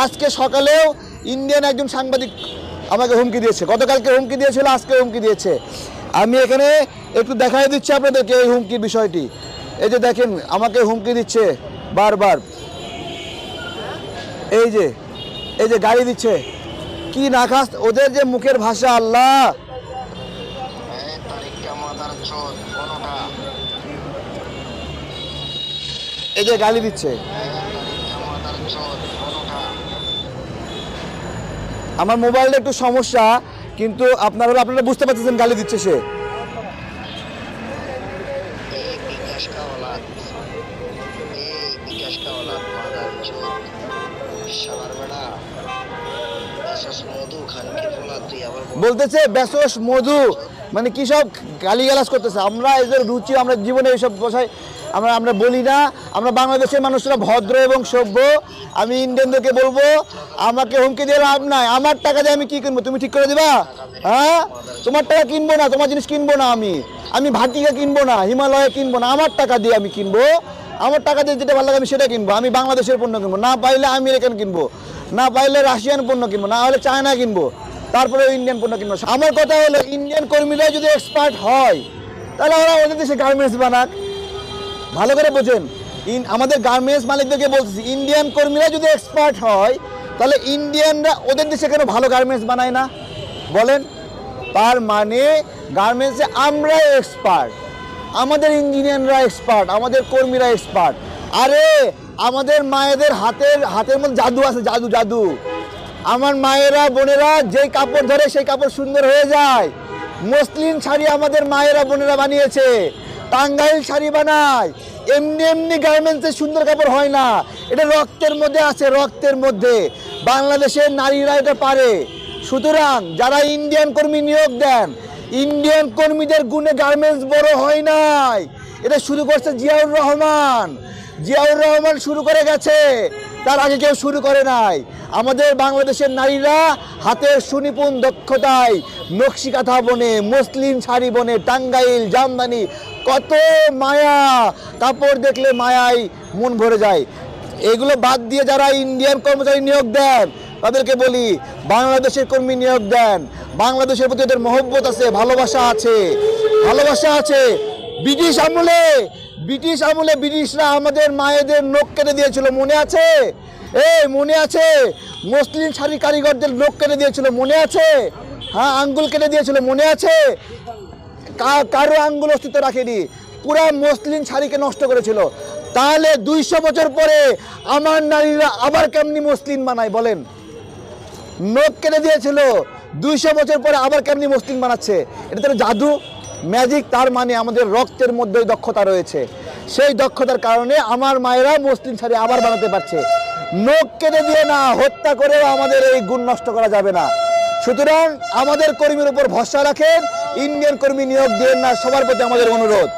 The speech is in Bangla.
আজকে সকালেও ইন্ডিয়ান একজন সাংবাদিক আমাকে হুমকি দিয়েছে। গতকালকে হুমকি দিয়েছিল, আজকে হুমকি দিয়েছে। আমি এখানে একটু দেখাই দিচ্ছি আপনাদেরকে এই হুমকির বিষয়টি। এই যে দেখেন, আমাকে হুমকি দিচ্ছে বারবার। এই যে এই যে গাড়ি দিচ্ছে। কি না খাস ওদের যে মুখের ভাষা, আল্লাহ! এই যে গালি দিচ্ছে। আমার মোবাইলটা একটু সমস্যা, কিন্তু আপনারা আপনারা বুঝতে পারতেছেন, গালি দিচ্ছে সে। বলতেছে, বেসস, মধু। মানে কি সব গালিগালাজ করতেছে। আমরা এদের রুচি, আমরা জীবনে এইসব বসাই। আমরা আমরা বলি না, আমরা বাংলাদেশের মানুষরা ভদ্র এবং সভ্য। আমি ইন্ডিয়ানদেরকে বলব, আমাকে হুমকি দিয়ে লাভ নাই। আমার টাকা দিয়ে আমি কি কিনবো? তুমি ঠিক করে দিবা? হ্যাঁ? তোমার টাকা কিনবো না, তোমার জিনিস কিনবো না আমি। আমি ভাটিকা কিনবো না, হিমালয়ে কিনবো না, আমার টাকা দিয়ে আমি কিনবো। আমার টাকা দিয়ে যেটা ভালো লাগে আমি সেটা কিনবো। আমি বাংলাদেশের পণ্য কিনবো, না পাইলে আমেরিকান কিনবো, না পাইলে রাশিয়ান পণ্য কিনবো, না হলে চায়না কিনবো তারপরে ইন্ডিয়ান পণ্য কিনবো। আমার কথা হলো, ইন্ডিয়ান কর্মীরা যদি এক্সপার্ট হয়, তাহলে ওরা ওদের দেশে গার্মেন্টস বানাক। ভালো করে বোঝেন। ইন, আমাদের গার্মেন্টস মালিকদেরকে বলতেছি ইন্ডিয়ান কর্মীরা যদি এক্সপার্ট হয়, তাহলে ইন্ডিয়ানরা ওদের দেশে কেন ভালো গার্মেন্টস বানায় না? বলেন, তার মানে গার্মেন্টসে আমরা এক্সপার্ট আমাদের ইঞ্জিনিয়াররা এক্সপার্ট আমাদের কর্মীরা এক্সপার্ট আরে, আমাদের মায়েদের হাতের হাতের মধ্যে জাদু আছে, জাদু জাদু। আমার মায়েরা, বোনেরা যেই কাপড় ধরে সেই কাপড় সুন্দর হয়ে যায়। মসলিন শাড়ি আমাদের মায়েরা, বোনেরা বানিয়েছে। টাঙ্গাইল শাড়ি বানায়। এমনি এমনি গার্মেন্টসে সুন্দর কাপড় হয় না। এটা রক্তের মধ্যে আছে, রক্তের মধ্যে। বাংলাদেশের নারীরা এটা পারে। সুতরাং যারা ইন্ডিয়ান কর্মী নিয়োগ দেন ইন্ডিয়ান কর্মীদের গুণে গার্মেন্টস বড় হয় নাই। এটা শুরু করছে জিয়াউর রহমান। জিয়াউর রহমান শুরু করে গেছে। তার আগে কেউ শুরু করে নাই। আমাদের বাংলাদেশের নারীরা হাতের সুনিপুণ দক্ষতায় নকশি কাঁথা বনে মুসলিম শাড়ি বনে, টাঙ্গাইল, জামদানি, কত মায়া। কাপড় দেখলে মায়ায় মন ভরে যায়। এগুলো বাদ দিয়ে যারা ইন্ডিয়ান কর্মচারী নিয়োগ দেন, তাদেরকে বলি বাংলাদেশের কর্মী নিয়োগ দেন। বাংলাদেশের প্রতি ওদের মহব্বত আছে, ভালোবাসা আছে। ভালোবাসা আছে। ব্রিটিশ আমলে ব্রিটিশ আমলে ব্রিটিশরা আমাদের মায়েদের নখ কেটে দিয়েছিল, মনে আছে? এই, মনে আছে? মুসলিম শাড়ি কারিগরদের নখ কেটে দিয়েছিল, মনে আছে? হ্যাঁ আঙ্গুল কেটে দিয়েছিল, মনে আছে? কারও আঙ্গুল অস্তিত্ব রাখেনি, পুরা মুসলিম শাড়িকে নষ্ট করেছিল। তাহলে দুইশো বছর পরে আমার নারীরা আবার কেমনি মসলিন বানায়, বলেন? নখ কেটে দিয়েছিল, দুইশো বছর পরে আবার কেমনি মসলিন বানাচ্ছে? এটা তো জাদু। ম্যাজিক তার মানে আমাদের রক্তের মধ্যে দক্ষতা রয়েছে। সেই দক্ষতার কারণে আমার মায়েরা মসলিন শাড়ি আবার বানাতে পারছে। নখ কেটে দিয়ে না, হত্যা করেও আমাদের এই গুণ নষ্ট করা যাবে না। সুতরাং আমাদের কর্মীর উপর ভরসা রাখেন, ইন্ডিয়ান কর্মী নিয়োগ দিয়ে না, সবার প্রতি আমাদের অনুরোধ।